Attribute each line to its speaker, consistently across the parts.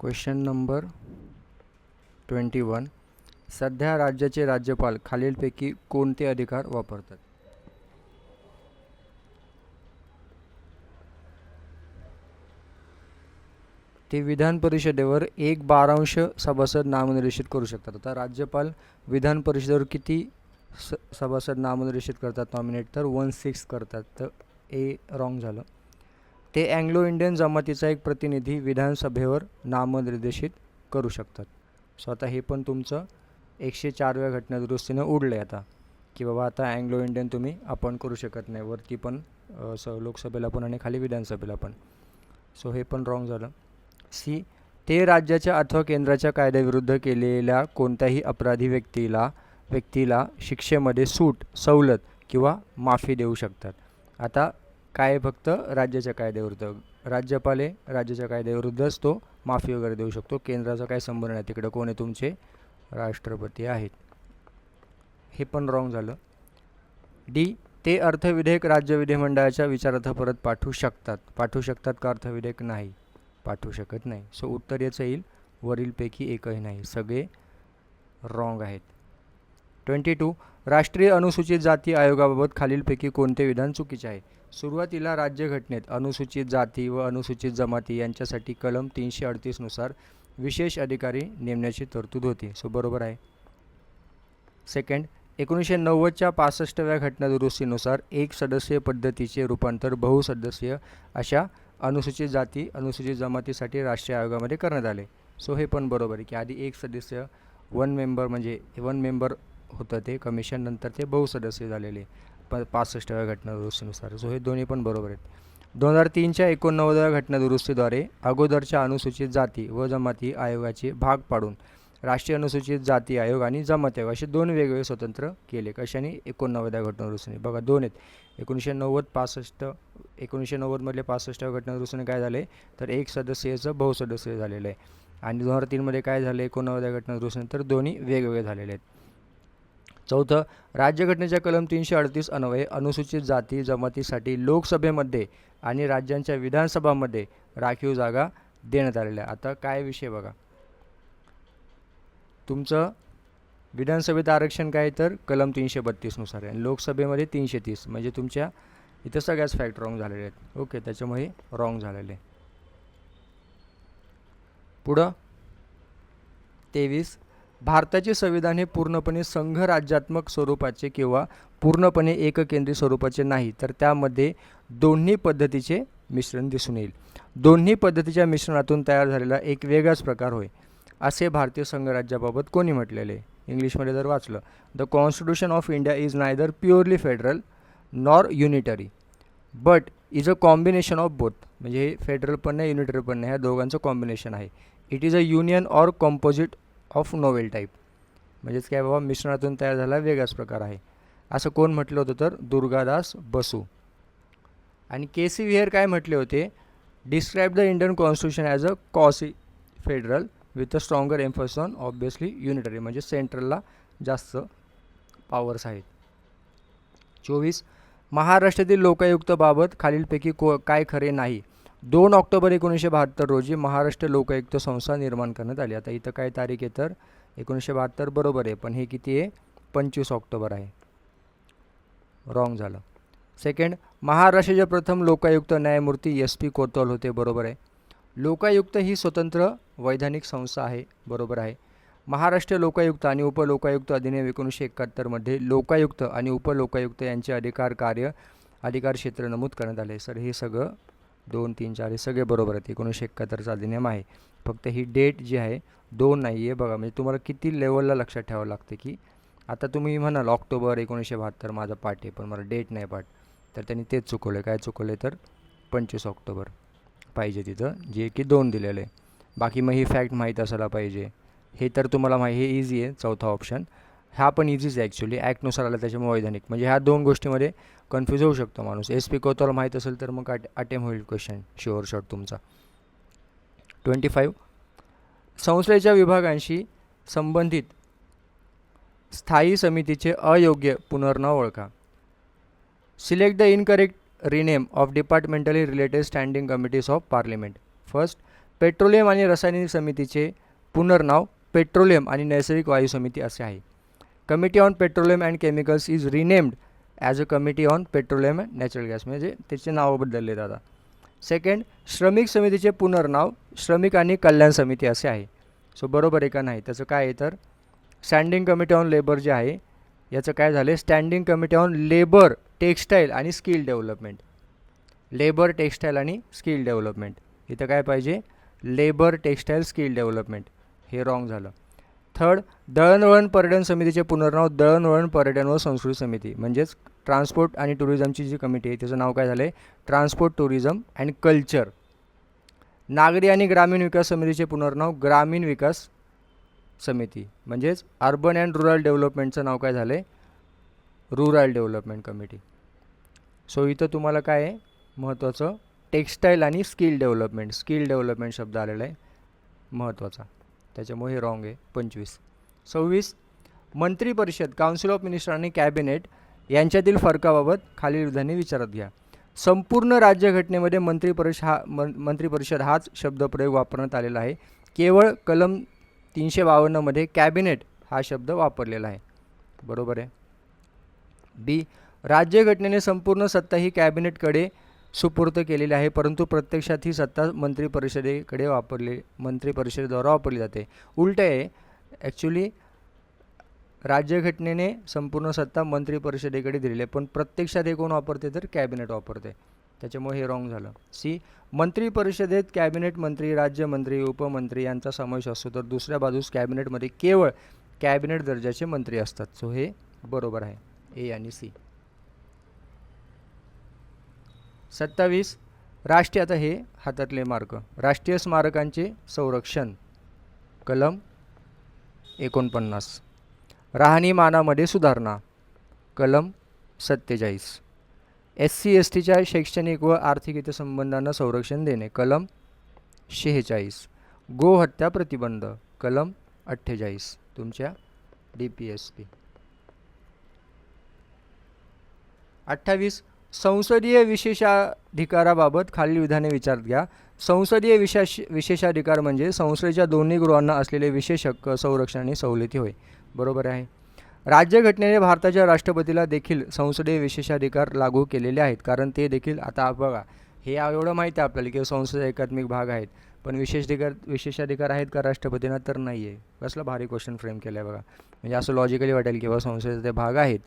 Speaker 1: Question number twenty one सध्या राज्याचे राज्यपाल खालीलपैकी कोणते अधिकार वापरतात? ते विधान परिषदेवर एक बारांश सभासद नामनिर्देशित करू शकतात. आता राज्यपाल विधान परिषदेवर किती स सभासद नामनिर्देशित करतात? नॉमिनेट तर वन सिक्स करतात. तर ए रॉंग झालं. ते अँग्लो इंडियन जमातीचा एक प्रतिनिधी विधानसभेवर नामनिर्देशित करू शकतात. सो आता हे पण तुमचं एकशे चारव्या घटनादुरुस्तीनं उडलं आहे आता. की बाबा आता अँग्लो इंडियन तुम्ही आपण करू शकत नाही. वरती पण स लोकसभेला पण आणि खाली विधानसभेला पण. सो हे पण रॉंग झालं. सी ते राज्याच्या अथवा केंद्राच्या कायद्याविरुद्ध केलेल्या कोणत्याही अपराधी व्यक्तीला व्यक्तीला शिक्षेमध्ये सूट सवलत किंवा माफी देऊ शकतात. आता काय फक्त? राज्याच्या कायद्याविरुद्ध. राज्यपाल आहे राज्याच्या कायद्याविरुद्धच तो माफी वगैरे देऊ शकतो. केंद्राचा काय संबंध नाही तिकडं कोण आहे तुमचे? राष्ट्रपती आहेत. हे पण रॉंग झालं. डी ते अर्थविधेयक राज्य विधिमंडळाच्या विचारार्थ परत पाठवू शकतात. पाठवू शकतात का अर्थविधेयक? नाही. पाठवू शकत नाही. सो उत्तर याचं येईल. वरीलपैकी एकही नाही. सगळे रॉंग आहेत. ट्वेंटी टू राष्ट्रीय अनुसूचित जाती आयोगाबाबत खालीलपैकी कोणते विधान चुकीचे आहे? सुरुवातीला राज्यघटनेत अनुसूचित जाती व अनुसूचित जमाती यांच्यासाठी कलम तीनशे अडतीसनुसार विशेष अधिकारी नेमण्याची तरतूद होती. सो बरोबर आहे. सेकंड एकोणीसशे नव्वदच्या पासष्टव्या घटनादुरुस्तीनुसार एक सदस्यीय पद्धतीचे रूपांतर बहुसदस्यीय अशा अनुसूचित जाती अनुसूचित जमातीसाठी राष्ट्रीय आयोगामध्ये करण्यात आले. सो हे पण बरोबर आहे की आधी एक सदस्य वन मेंबर म्हणजे वन मेंबर होतं ते. कमिशन नंतर ते बहुसदस्य झालेले. प पासष्टव्या घटनादुरुस्तीनुसार सो हे दोन्ही पण बरोबर आहेत. दोन हजार तीनच्या एकोणनव्वदव्या घटनादुरुस्तीद्वारे अगोदरच्या अनुसूचित जाती व जमाती आयोगाचे भाग पाडून राष्ट्रीय अनुसूचित जाती आयोग आणि जमाती आयोग असे दोन वेगवेगळे स्वतंत्र केले. कशाने? एकोणनव्वदव्या घटनादुरुस्तीने बघा दोन आहेत. एकोणीसशे नव्वद पासष्ट एकोणीसशे नव्वदमधले पासष्टव्या घटनादुरुस्तीने काय झाले? तर एक सदस्यचं बहुसदस्य झालेलं आहे. आणि दोन हजार तीनमध्ये काय झालं? एकोणनव्वदव्या घटनादुरुस्तीने तर दोन्ही वेगवेगळे झालेले आहेत. चौथं राज्यघटनेच्या कलम तीनशे अडतीस अन्वये अनुसूचित जाती जमातीसाठी लोकसभेमध्ये आणि राज्यांच्या विधानसभामध्ये राखीव जागा देण्यात आलेल्या आहे आता काय विषय बघा. तुमचं विधानसभेत आरक्षण काय तर? कलम तीनशे बत्तीसनुसार आहे. आणि लोकसभेमध्ये तीनशे तीस. म्हणजे तुमच्या इथं सगळ्याच फॅक्ट रॉंग झालेले आहेत. ओके त्याच्यामुळे रॉंग झालेले. पुढं तेवीस भारताचे संविधान हे पूर्णपणे संघराज्यात्मक स्वरूपाचे किंवा पूर्णपणे एककेंद्री स्वरूपाचे नाही तर त्यामध्ये दोन्ही पद्धतीचे मिश्रण दिसून येईल. दोन्ही पद्धतीच्या मिश्रणातून तयार झालेला एक वेगळाच प्रकार होय असे भारतीय संघराज्याबाबत कोणी म्हटलेले? आहे इंग्लिशमध्ये जर वाचलं the constitution of India is neither purely federal nor unitary but is a combination of both. म्हणजे हे फेडरल पण नाही युनिटरी पण नाही ह्या दोघांचं कॉम्बिनेशन आहे. It is a union or composite of novel type. म्हणजेच काय बाबा मिश्रणातून तयार झाला वेगळाच प्रकार आहे. असं कोण म्हटलं होतं तर दुर्गादास बसू. आणि के सी विहेर काय म्हटले होते? Describe the Indian constitution as a quasi federal with a stronger emphasis on obviously unitary म्हणजे सेंट्रलला जास्त पॉवर्स आहेत. चोवीस. महाराष्ट्रातील लोकायुक्तबाबत खालीलपैकी को काय खरे नाही. दोन ऑक्टोबर एकोणीसशे बहात्तर रोजी महाराष्ट्र लोकायुक्त संस्था निर्माण करण्यात आली. आता इथं काय तारीख आहे तर एकोणीसशे बहात्तर बरोबर आहे पण हे किती आहे? पंचवीस ऑक्टोबर आहे. रॉंग झालं. सेकंड महाराष्ट्राचे प्रथम लोकायुक्त न्यायमूर्ती एस पी कोतवाल होते बरोबर आहे. लोकायुक्त ही स्वतंत्र वैधानिक संस्था आहे बरोबर आहे. महाराष्ट्र लोकायुक्त आणि उपलोकायुक्त अधिनियम एकोणीसशे एकाहत्तरमध्ये लोकायुक्त आणि उपलोकायुक्त यांचे अधिकार कार्य अधिकार क्षेत्र नमूद करण्यात आले. सर हे सगळं दोन तीन चार हे सगळे बरोबर आहेत. एकोणीसशे एकाहत्तरचा अधिनियम आहे. फक्त ही डेट जी आहे दोन नाही आहे. बघा म्हणजे तुम्हाला किती लेवलला लक्षात ठेवावं लागतं की आता तुम्ही म्हणाल ऑक्टोबर एकोणीसशे बहात्तर माझा पाठ आहे पण मला डेट नाही पाठ. तर त्यांनी तेच चुकवलं काय चुकवलं तर पंचवीस ऑक्टोबर पाहिजे तिथं जे की दोन दिलेलं आहे. बाकी मग ही फॅक्ट माहीत असायला पाहिजे. हे तर तुम्हाला माहिती हे इझी आहे चौथा ऑप्शन हा पण इझीच आहे ॲक्च्युली ॲक्टनुसार आला त्याच्यामुळे वैधानिक. म्हणजे ह्या दोन गोष्टीमध्ये कन्फ्यूज होऊ शकतो माणूस. एस पी कोतवाल माहीत असेल तर मग अट अटेम होईल क्वेश्चन शुअर शॉट तुमचा. ट्वेंटी फाईव्ह संस्थेच्या विभागांशी संबंधित स्थायी समितीचे अयोग्य पुनर्नाव ओळखा. Select the incorrect rename of departmentally related standing committees of parliament first petroleum आणि रासायनिक समितीचे पुनर्नाव पेट्रोलियम आणि नैसर्गिक वायू समिती असे आहे. Committee on petroleum and chemicals is renamed as a committee on petroleum and natural gas म्हणजे त्याचे नाव बदलले दादा. सेकंड श्रमिक समितीचे पुनर्नाव श्रमिक आणि कल्याण समिती असे आहे. सो बरोबर आहे का नाही? त्याचं काय आहे तर स्टँडिंग कमिटी ऑन लेबर जे आहे याचं काय झालं standing committee on labour textile आणि स्किल डेव्हलपमेंट लेबर टेक्स्टाईल आणि स्किल डेव्हलपमेंट इथं काय पाहिजे? लेबर टेक्स्टाईल स्किल डेव्हलपमेंट हे रॉंग झालं. थर्ड दळणवळण पर्यटन समितीचे पुनर्नाव दळणवळण पर्यटन व संस्कृती समिती म्हणजेच ट्रान्सपोर्ट आणि टुरिझमची जी कमिटी आहे त्याचं नाव काय झालं आहे ट्रान्सपोर्ट टुरिझम अँड कल्चर. नागरी आणि ग्रामीण विकास समितीचे पुनर्नाव ग्रामीण विकास समिती म्हणजेच अर्बन अँड रुरल डेव्हलपमेंटचं नाव काय झालं आहे रुरल डेव्हलपमेंट कमिटी. सो इथं तुम्हाला काय आहे? महत्त्वाचं टेक्स्टाईल आणि स्किल डेव्हलपमेंट. स्किल डेव्हलपमेंट शब्द आलेला आहे. महत्त्वाचा. त्याच्यामुळे हे रॉंग आहे. पंचवीस. सव्वीस. मंत्री परिषद काउन्सिल ऑफ मिनिस्टर आणि कॅबिनेट यांच्यातील फरकाबाबत खालील विधाने विचारात घ्या. संपूर्ण राज्यघटनेमध्ये मंत्री परिषद हा मन मंत्री परिषद हाच शब्दप्रयोग वापरण्यात आलेला आहे. केवळ कलम तीनशे बावन्नमध्ये कॅबिनेट हा शब्द वापरलेला आहे. बरोबर आहे. बी. राज्यघटनेने संपूर्ण सत्ता ही कॅबिनेटकडे सुपूर्त केलेली आहे परंतु प्रत्यक्षात ही सत्ता मंत्री परिषदेकडे वापरली मंत्री परिषदेद्वारा वापरली जाते. उलट आहे ॲक्च्युली राज्यघटनेने संपूर्ण सत्ता मंत्री परिषदेकडे दिलेली आहे पण प्रत्यक्षात हे कोण वापरते तर कॅबिनेट वापरते. त्याच्यामुळे हे रॉंग झालं. सी मंत्री परिषदेत कॅबिनेट मंत्री राज्यमंत्री उपमंत्री यांचा समावेश असतो तर दुसऱ्या बाजूस कॅबिनेटमध्ये केवळ कॅबिनेट दर्जाचे मंत्री असतात. सो हे बरोबर आहे ए आणि सी. सत्तावीस. राष्ट्रीय आता हे हातातले मार्क. राष्ट्रीय स्मारकांचे संरक्षण. कलम एकोणपन्नास. राहणीमानामध्ये सुधारणा. कलम सत्तेचाळीस. एस सी एस टीच्या शैक्षणिक व आर्थिक हितसंबंधांना संरक्षण देणे. कलम शेहेचाळीस. गोहत्या प्रतिबंध. कलम अठ्ठेचाळीस. तुमच्या डी पी एस पी. अठ्ठावीस. संसदीय विशेषाधिकाराबाबत खालील विधाने विचारात घ्या. संसदीय विशेष विशेषाधिकार म्हणजे संसदेच्या दोन्ही गृहांना असलेले विशेष हक्क संरक्षण आणि सवलती होय. बरोबर आहे. राज्यघटनेने भारताच्या राष्ट्रपतीला देखील संसदीय विशेषाधिकार लागू केलेले आहेत. कारण ते देखील आता बघा हे एवढं माहिती आहे आपल्याला की संसद एकात्मिक भाग आहेत. पण विशेषाधिकार विशेषाधिकार आहेत का राष्ट्रपतींना तर नाही आहे कसला भारी क्वेश्चन फ्रेम केला आहे बघा. म्हणजे असं लॉजिकली वाटेल की बाबा संसदेचे भाग आहेत.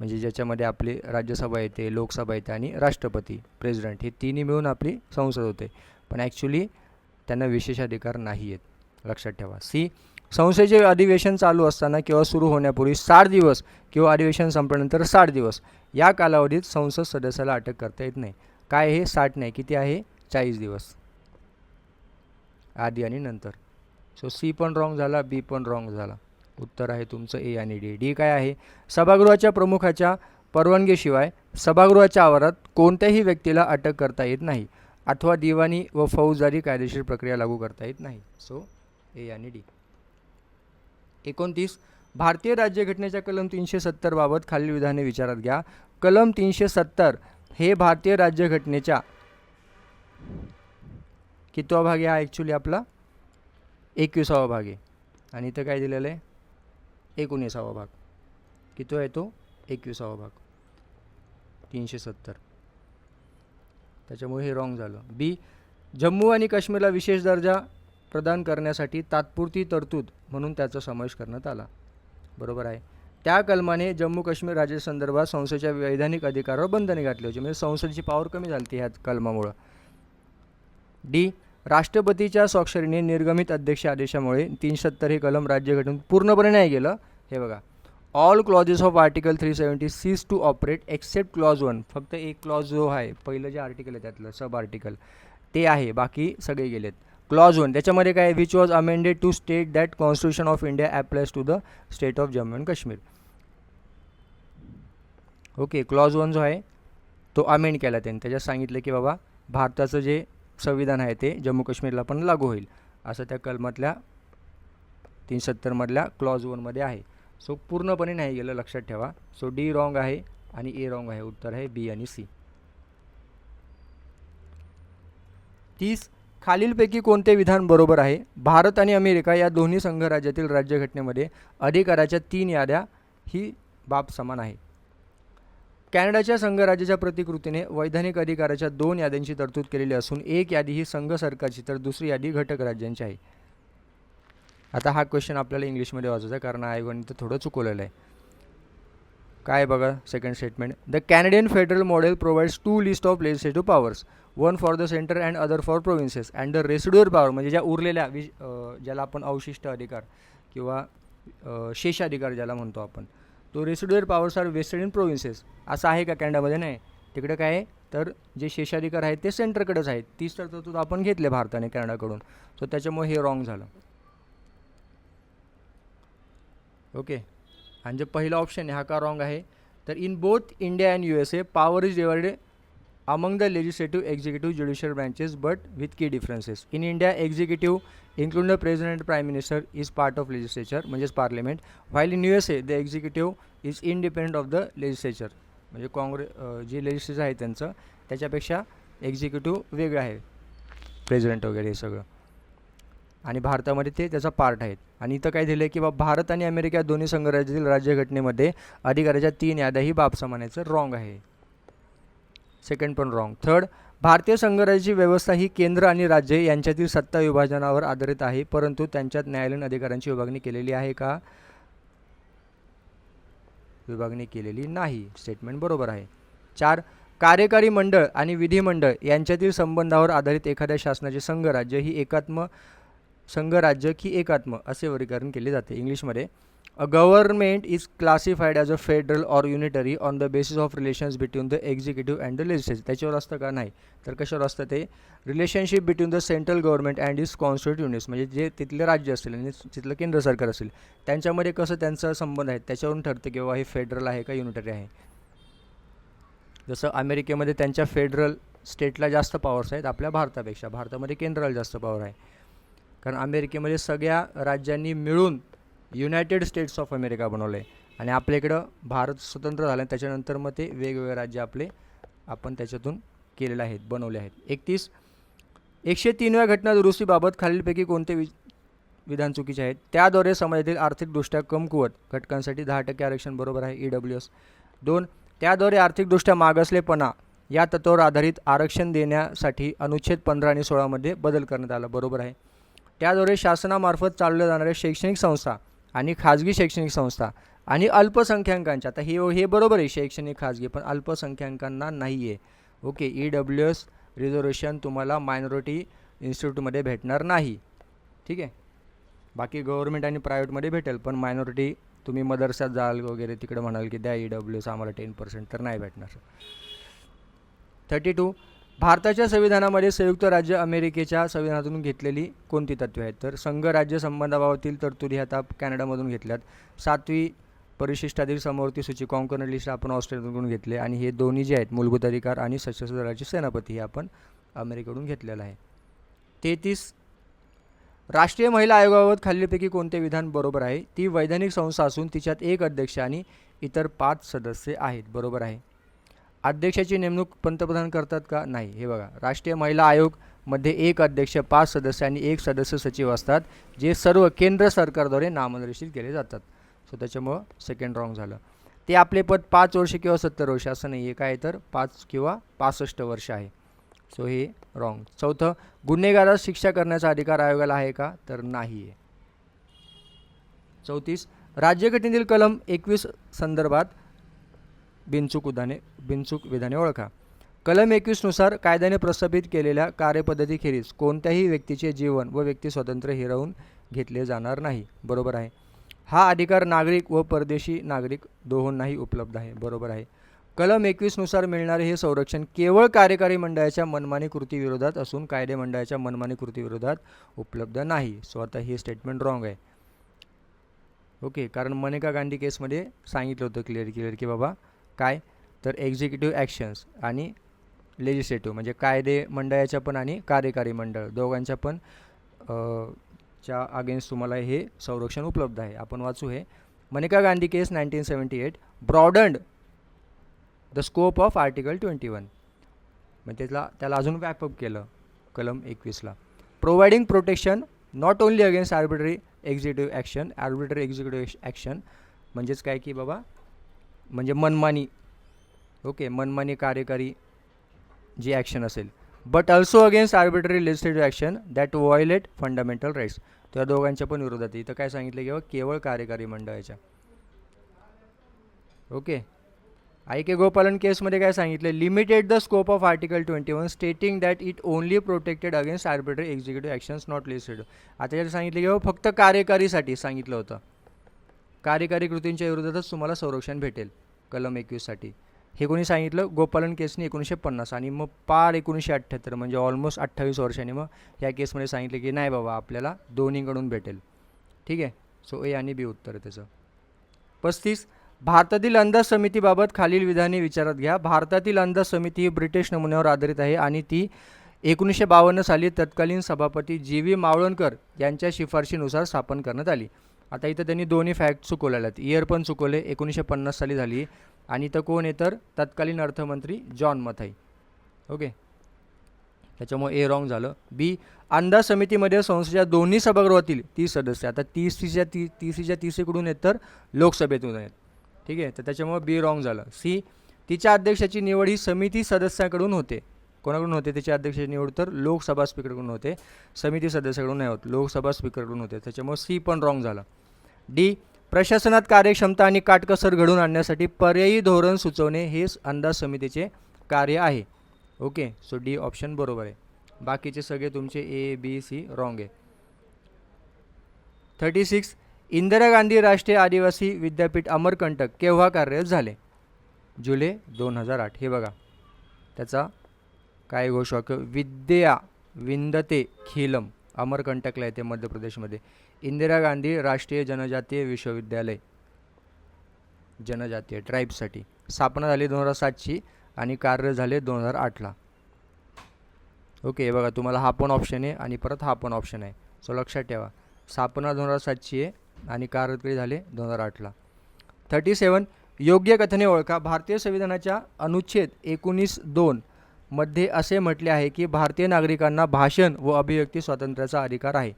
Speaker 1: म्हणजे ज्याच्यामध्ये आपली राज्यसभा येते लोकसभा येते आणि राष्ट्रपती प्रेसिडेंट हे तिन्ही मिळून आपली संसद होते. पण ॲक्च्युली त्यांना विशेषाधिकार नाही आहेत. लक्षात ठेवा. सी संसदेचे अधिवेशन चालू असताना किंवा सुरू होण्यापूर्वी साठ दिवस किंवा अधिवेशन संपल्यानंतर साठ दिवस या कालावधीत संसद सदस्याला अटक करता येत नाही. काय हे साठ नाही. किती आहे? चाळीस दिवस. आधी आणि नंतर. सो सी पण रॉंग झाला बी पण रॉंग झाला. उत्तर आहे तुमचं ए आणि डी. डी काय आहे? सभागृहाच्या प्रमुखाच्या परवानगीशिवाय सभागृहाच्या आवारात कोणत्याही व्यक्तीला अटक करता येत नाही. अथवा दिवाणी व फौजदारी कायदेशीर प्रक्रिया लागू करता येत नाही. सो ए आणि डी. एकोणतीस. भारतीय राज्यघटनेच्या कलम तीनशे सत्तरबाबत खालील विधाने विचारात घ्या. कलम तीनशे सत्तर हे भारतीय राज्यघटनेच्या कितवा भाग आहे? ॲक्च्युली आपला एकविसावा भाग आहे. आणि इथं काय दिलेलं आहे? एकोणीसावा भाग. किती आहे तो? एकविसावा भाग. तीनशे सत्तर. त्याच्यामुळे हे रॉंग झालं. बी जम्मू आणि काश्मीरला विशेष दर्जा प्रदान करण्यासाठी तात्पुरती तरतूद म्हणून त्याचा समावेश करण्यात आला. बरोबर आहे. त्या कलमाने जम्मू काश्मीर राज्यासंदर्भात संसदेच्या वैधानिक अधिकारावर बंधने घातली होती. म्हणजे संसदेची पावर कमी झाली ती ह्या कलमामुळं. डी राष्ट्रपतीच्या स्वाक्षरीने निर्गमित अध्यक्ष आदेशामुळे तीनशे सत्तर हे कलम राज्यघटनेत पूर्णपणे नाही गेलं. हे बघा. All clauses of article three seventy cease to operate except clause one फक्त एक क्लॉज जो आहे पहिलं जे आर्टिकल आहे त्यातलं सब आर्टिकल ते आहे. बाकी सगळे गेलेत. क्लॉज वन त्याच्यामध्ये काय which was amended to state that constitution of India applies to the state of Jammu and Kashmir okay clause one जो आहे तो अमेंड केला त्यांनी. त्याच्यात सांगितलं की बाबा भारताचं जे संविधान आहे ते जम्मू काश्मीरला पण लागू होईल. असं त्या कलमातल्या तीन सत्तरमधल्या क्लॉज वनमध्ये आहे. सो पूर्णपणे नाही गेलं लक्षात ठेवा. सो डी रॉंग आहे आणि ए रॉंग आहे. उत्तर आहे बी आणि सी. तीस खालीलपैकी कोणते विधान बरोबर आहे? भारत आणि अमेरिका या दोन्ही संघराज्यातील राज्यघटनेमध्ये अधिकाराच्या तीन याद्या ही बाब समान आहे. कॅनडाच्या संघराज्याच्या प्रतिकृतीने वैधानिक अधिकाराच्या दोन याद्यांची तरतूद केलेली असून एक यादी ही संघ सरकारची तर दुसरी यादी घटक राज्यांची आहे. आता हा क्वेश्चन आपल्याला इंग्लिशमध्ये वाचायचा आहे कारण आयोगाने तर थोडं चुकवलेलं आहे. काय बघा second statement the Canadian federal model provides two list of legislative powers one for the centre and other for provinces and the residuary power म्हणजे ज्या उरलेल्या विज ज्याला आपण अवशिष्ट अधिकार किंवा शेषाधिकार ज्याला म्हणतो आपण तो residuary powers are vested in provinces असं आहे का कॅनडामध्ये? नाही. तिकडे काय आहे? तर जे शेषाधिकार आहेत ते सेंटरकडेच आहेत. तीच तर तरतूद आपण घेतले भारताने कॅनडाकडून. सो त्याच्यामुळे हे रॉंग झालं. ओके. आणि जे पहिला ऑप्शन आहे हा का रॉंग आहे? तर in both India and U S A power is divided among the legislative executive judicial branches but with key differences in India executive including the president prime minister is part of legislature म्हणजेच parliament while in U S A the executive is independent of the legislature म्हणजे काँग्रेस जे legislature आहे त्यांचं त्याच्यापेक्षा executive वेगळं आहे. President वगैरे हे सगळं. आणि भारतामध्ये ते त्याचा पार्ट आहेत. आणि इथं काय दिलं आहे की बा भारत आणि अमेरिका या दोन्ही संघराज्यातील राज्यघटनेमध्ये अधिकाराच्या तीन याद्या ही बाब समानाचं रॉंग आहे. सेकंड पण रॉंग थर्ड भारतीय संघराज्याची व्यवस्था ही केंद्र आणि राज्य यांच्यातील सत्ता विभाजनावर आधारित आहे परंतु त्यांच्यात न्यायालयीन अधिकारांची विभागणी केलेली आहे का? विभागणी केलेली नाही. स्टेटमेंट बरोबर आहे. चार कार्यकारी मंडळ आणि विधिमंडळ यांच्यातील संबंधावर आधारित एखाद्या शासनाचे संघराज्य ही एकात्म संघराज्य की एकात्म असे वर्गीकरण केले जाते. इंग्लिशमध्ये a government is classified as a federal or unitary on the basis of relations between the executive and the legislative त्याच्यावर असतं का? नाही. तर कशावर असतं ते? Relationship between the central government and is constitute units म्हणजे जे तिथले राज्य असेल आणि तिथलं केंद्र सरकार असेल त्यांच्यामध्ये कसं त्यांचा संबंध आहे? त्याच्यावरून ठरतं की बाबा हे फेडरल आहे का युनिटरी आहे? जसं अमेरिकेमध्ये त्यांच्या फेडरल स्टेटला जास्त पॉवर्स आहेत आपल्या भारतापेक्षा. भारतामध्ये केंद्राला जास्त पॉवर आहे. कारण अमेरिकेमध्ये सगळ्या राज्यांनी मिळून युनायटेड स्टेट्स ऑफ अमेरिका बनवलं आहे आणि आपल्या इकडं भारत स्वतंत्र झालं त्याच्यानंतर मग ते वेगवेगळे राज्य आपले आपण त्याच्यातून केलेले आहेत बनवले आहेत. एकतीस एकशे तीनव्या घटना दुरुस्तीबाबत खालीलपैकी कोणते वि विधान चुकीचे आहेत? त्याद्वारे समाजातील आर्थिकदृष्ट्या कमकुवत घटकांसाठी दहा टक्के आरक्षण बरोबर आहे ई डब्ल्यू एस दोन त्याद्वारे आर्थिकदृष्ट्या मागासलेपणा या तत्वावर आधारित आरक्षण देण्यासाठी अनुच्छेद पंधरा आणि सोळामध्ये बदल करण्यात आला बरोबर आहे. त्याद्वारे शासनामार्फत चालवल्या जाणाऱ्या शैक्षणिक संस्था आणि खाजगी शैक्षणिक संस्था आणि अल्पसंख्याकांच्या आता हे हे बरोबर आहे शैक्षणिक खाजगी पण अल्पसंख्याकांना नाही आहे okay E W S reservation तुम्हाला मायनॉरिटी इन्स्टिट्यूटमध्ये भेटणार नाही. ठीक आहे? बाकी गव्हर्मेंट आणि प्रायव्हेटमध्ये भेटेल पण मायनॉरिटी तुम्ही मदरसात जाल वगैरे तिकडे म्हणाल की द्या ई डब्ल्यू एस आम्हाला टेन पर्सेंट तर नाही भेटणार. थर्टी टू भारताच्या संविधानामध्ये संयुक्त राज्य अमेरिकेच्या संविधानातून घेतलेली कोणती तत्वे आहेत? तर संघ राज्य संबंधाबाबतील तरतुदी आता कॅनडामधून घेतल्यात. सातवी परिशिष्टातील समवर्ती सूची कॉन्कर्नर लिस्ट आपण ऑस्ट्रेलियाकडून घेतले आणि हे दोन्ही जे आहेत मूलभूत अधिकार आणि सशस्त्र दलाचे सेनापती हे आपण अमेरिकेकडून घेतलेलं आहे. तेहतीस राष्ट्रीय महिला आयोगाबाबत खालीलपैकी कोणते विधान बरोबर आहे? ती वैधानिक संस्था असून तिच्यात एक अध्यक्ष आणि इतर पाच सदस्य आहेत. बरोबर आहे. अध्यक्षाची नेमणूक पंतप्रधान करतात का? नाही. हे बघा. राष्ट्रीय महिला आयोगमध्ये एक अध्यक्ष पाच सदस्य आणि एक सदस्य सचिव असतात जे सर्व केंद्र सरकारद्वारे नामनिर्देशित केले जातात. सो त्याच्यामुळं सेकंड रॉंग झालं. ते आपले पद पाच वर्ष किंवा सत्तर वर्ष असं नाही. आहे काय तर पाच किंवा पासष्ट वर्ष आहे. सो हे रॉंग चौथं गुन्हेगारास शिक्षा करण्याचा अधिकार आयोगाला आहे का? तर नाही आहे चौतीस राज्यघटनेतील कलम एकवीस संदर्भात बिनचूक उदाने बिनचूक विधाने ओळखा. कलम एकवीसनुसार कायद्याने प्रस्थापित केलेल्या कार्यपद्धतीखेरीज कोणत्याही व्यक्तीचे जीवन व व्यक्ती स्वातंत्र्य हिरावून घेतले जाणार नाही. बरोबर आहे. हा अधिकार नागरिक व परदेशी नागरिक दोहोंनाही उपलब्ध आहे. बरोबर आहे. कलम एकवीसनुसार मिळणारे हे संरक्षण केवळ कार्यकारी मंडळाच्या मनमानी कृतीविरोधात असून कायदे मंडळाच्या मनमानी कृतीविरोधात उपलब्ध नाही. सो आता हे स्टेटमेंट रॉंग आहे. ओके कारण मनेका गांधी केसमध्ये सांगितलं होतं क्लिअर क्लिअर की बाबा काय? तर एक्झिक्युटिव्ह ॲक्शन्स आणि लेजिस्लेटिव्ह म्हणजे कायदे मंडळाच्या पण आणि कार्यकारी मंडळ. दोघांच्या पण च्या अगेन्स्ट तुम्हाला हे संरक्षण उपलब्ध आहे. आपण वाचू हे. Maneka Gandhi case nineteen seventy eight broadened the scope of article twenty one मग त्याला त्याला अजून व्यापक केलं कलम एकवीसला. Providing protection not only against arbitrary executive action arbitrary executive action म्हणजेच काय की बाबा म्हणजे मनमानी. ओके मनमानी कार्यकारी जी ॲक्शन असेल. But also against arbitrary legislative action that violate fundamental rights त्या दोघांच्या पण विरोधात इथं काय सांगितलं किंवा केवळ कार्यकारी मंडळाच्या. ओके आय के गोपालन केसमध्ये काय सांगितलं? Limited the scope of article twenty one stating that it only protected against arbitrary executive actions not listed आता यात सांगितलं किंवा फक्त कार्यकारीसाठी सांगितलं होतं. कार्यकारी कृतींच्या विरोधातच तुम्हाला संरक्षण भेटेल कलम एकवीससाठी. हे कोणी सांगितलं? गोपालन केसने एकोणीसशे पन्नास आणि मग पार एकोणीसशे अठ्ठ्याहत्तर म्हणजे ऑलमोस्ट अठ्ठावीस वर्षांनी मग या केसमध्ये सांगितलं की नाही बाबा आपल्याला दोन्हीकडून भेटेल. ठीक आहे? सो ए आणि बी उत्तर आहे त्याचं. पस्तीस भारतातील अंदाज समितीबाबत खालील विधाने विचारात घ्या. भारतातील अंदाज समिती ही ब्रिटिश नमुन्यावर आधारित आहे आणि ती एकोणीसशे बावन्न साली तत्कालीन सभापती जी व्ही मावळणकर यांच्या शिफारशीनुसार स्थापन करण्यात आली. आता इथं त्यांनी दोन्ही फॅक्ट चुकवलेल्या आहेत इयर पण चुकवले एकोणीसशे पन्नास साली झाली. आणि इथं कोण आहे तर तत्कालीन अर्थमंत्री जॉन मथाई. ओके? त्याच्यामुळे ए रॉंग झालं. बी अंदाज समितीमध्ये संसदेच्या दोन्ही सभागृहातील तीस सदस्य आता तीसच्या ती तीसच्या तीसीकडून आहेत तर लोकसभेतून आहेत. ठीक आहे? तर त्याच्यामुळे बी रॉंग झालं. सी तिच्या अध्यक्षाची निवड ही समिती सदस्याकडून होते. कोणाकडून होते? तिच्या अध्यक्षाची निवड तर लोकसभा स्पीकरकडून होते. समिती सदस्याकडून नाही होत. लोकसभा स्पीकरकडून होते. त्याच्यामुळे सी पण रॉंग झालं. डी. प्रशासनात कार्यक्षमता आणि काटकसर घडवून आणण्यासाठी पर्यायी धोरण सुचवणे हे अंदाज समितीचे कार्य आहे. ओके सो डी ऑप्शन बरोबर आहे. बाकीचे सगळे तुमचे ए बी सी रॉंग आहे. थर्टी सिक्स इंदिरा गांधी राष्ट्रीय आदिवासी विद्यापीठ अमरकंटक केव्हा कार्यरत झाले? जुलै दोन हजार आठ. हे बघा. त्याचा काय घोषवाक्य? विद्या विंदते खिलम. अमरकंटकला येते मध्य प्रदेशमध्ये इंदिरा गांधी राष्ट्रीय जनजातीय विश्वविद्यालय. जनजातीय ट्राईबसाठी स्थापना झाली दोन हजार सातची आणि कार्य झाले दोन हजार आठला. ओके हे बघा तुम्हाला हा पण ऑप्शन आहे आणि परत हा पण ऑप्शन आहे. सो लक्षात ठेवा. स्थापना दोन हजार सातची आहे आणि कार्य झाले दोन हजार आठला. थर्टी सेवन योग्य कथने ओळखा. भारतीय संविधानाच्या अनुच्छेद एकोणीस दोन मध्ये असे म्हटले आहे की भारतीय नागरिकांना भाषण व अभिव्यक्ती स्वातंत्र्याचा अधिकार आहे.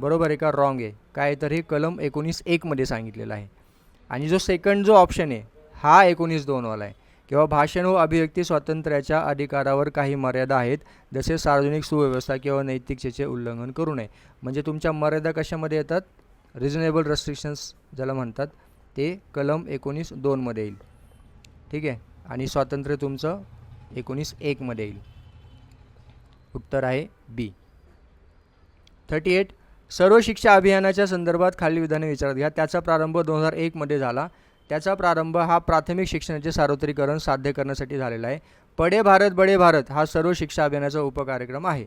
Speaker 1: बरोबर आहे का? रॉंग आहे. काय तर हे कलम एकोणीस एकमध्ये सांगितलेलं आहे. आणि जो सेकंड जो ऑप्शन आहे हा एकोणीस दोनवाला आहे. किंवा भाषण व अभिव्यक्ती स्वातंत्र्याच्या अधिकारावर काही मर्यादा आहेत जसे सार्वजनिक सुव्यवस्था किंवा नैतिकतेचे उल्लंघन करू नये. म्हणजे तुमच्या मर्यादा कशामध्ये येतात? रिझनेबल रेस्ट्रिक्शन्स ज्याला म्हणतात ते कलम एकोणीस दोनमध्ये येईल. ठीक आहे? आणि स्वातंत्र्य तुमचं एकोणीस एकमध्ये येईल. उत्तर आहे बी थर्टी एट सर्व शिक्षा अभियानाच्या संदर्भात खालील विधाने विचारात घ्या. त्याचा प्रारंभ दोन हजार एकमध्ये झाला. त्याचा प्रारंभ हा प्राथमिक शिक्षणाचे सार्वत्रिकरण साध्य करण्यासाठी झालेला आहे. पडे भारत बडे भारत हा सर्व शिक्षा अभियानाचा उपकार्यक्रम आहे.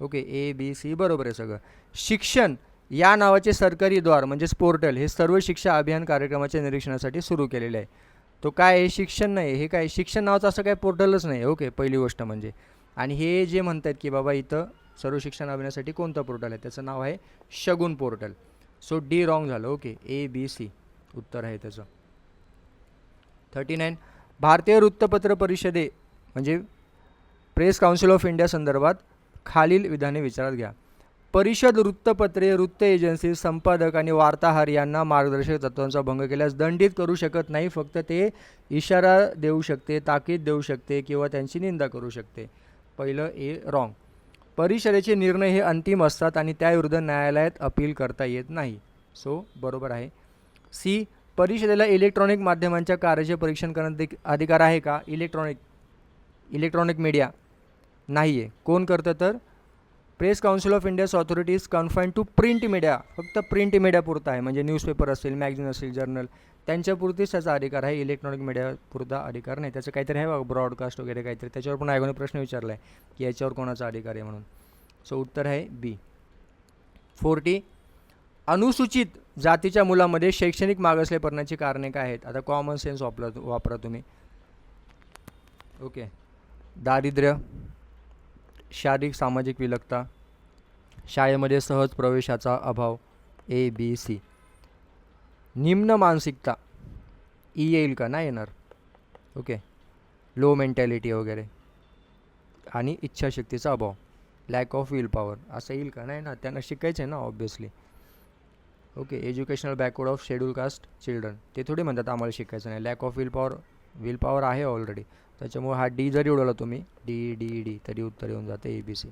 Speaker 1: ओके ए बी सी बरोबर आहे सगळं. शिक्षण या नावाचे सरकारी द्वार म्हणजेच पोर्टल हे सर्व शिक्षा अभियान कार्यक्रमाच्या निरीक्षणासाठी सुरू केलेले आहे. तो काय आहे? शिक्षण नाही. हे काय? शिक्षण नावाचं असं काय पोर्टलच नाही. ओके पहिली गोष्ट म्हणजे. आणि हे जे म्हणतात की बाबा इथं सर्व शिक्षण अभियानासाठी कोणतं पोर्टल आहे? त्याचं नाव आहे Shagun portal. So D wrong झालं. ओके ए बी सी उत्तर आहे त्याचं. थर्टी नाईन भारतीय वृत्तपत्र परिषदे म्हणजे प्रेस काउन्सिल ऑफ इंडिया संदर्भात खालील विधाने विचारात घ्या. परिषद वृत्तपत्रे वृत्त एजन्सी संपादक आणि वार्ताहर यांना मार्गदर्शक तत्वांचा भंग केल्यास दंडित करू शकत नाही फक्त ते इशारा देऊ शकते ताकीद देऊ शकते किंवा त्यांची निंदा करू शकते. पहिलं ए रॉंग परिषदेचे निर्णय हे अंतिम असतात आणि त्याविरुद्ध न्यायालयात अपील करता येत नाही. सो बरोबर आहे. सी परिषदेला इलेक्ट्रॉनिक माध्यमांच्या कार्याचे परीक्षण करण्यात अधिकार आहे का? इलेक्ट्रॉनिक इलेक्ट्रॉनिक मीडिया नाही आहे कोण करतं तर? Press council of India's is confine to print media फक्त प्रिंट मीडियापुरता आहे. म्हणजे न्यूजपेपर असेल मॅगझिन असेल जर्नल त्यांच्यापुरतीच त्याचा अधिकार आहे. इलेक्ट्रॉनिक मीडियापुरता अधिकार नाही. त्याचं काहीतरी आहे बघा ब्रॉडकास्ट वगैरे काहीतरी. त्याच्यावर पण आयोगाने प्रश्न विचारला आहे की याच्यावर कोणाचा अधिकार आहे म्हणून. सो उत्तर आहे बी फोर्टी अनुसूचित जातीच्या मुलामध्ये शैक्षणिक मागासलेपणाची कारणे काय आहेत? आता कॉमन सेन्स वापरा वापरा तुम्ही. ओके दारिद्र्य. शारीरिक सामाजिक विलगता शाळेमध्ये सहज प्रवेशाचा अभाव ए बी सी निम्न मानसिकता ई येईल का? नाही येणार. ओके लो मेंटॅलिटी वगैरे. आणि इच्छाशक्तीचा अभाव. लॅक ऑफ विल पॉवर असं येईल का? नाही ना. त्यांना शिकायचं आहे ना obviously okay educational backward of schedule caste children ते थोडे म्हणतात आम्हाला शिकायचं नाही. Lack of will power will power आहे ऑलरेडी त्याच्यामुळे हा डी जरी उडवला तुम्ही डी डी डी तरी उत्तर येऊन जाते ए बी सी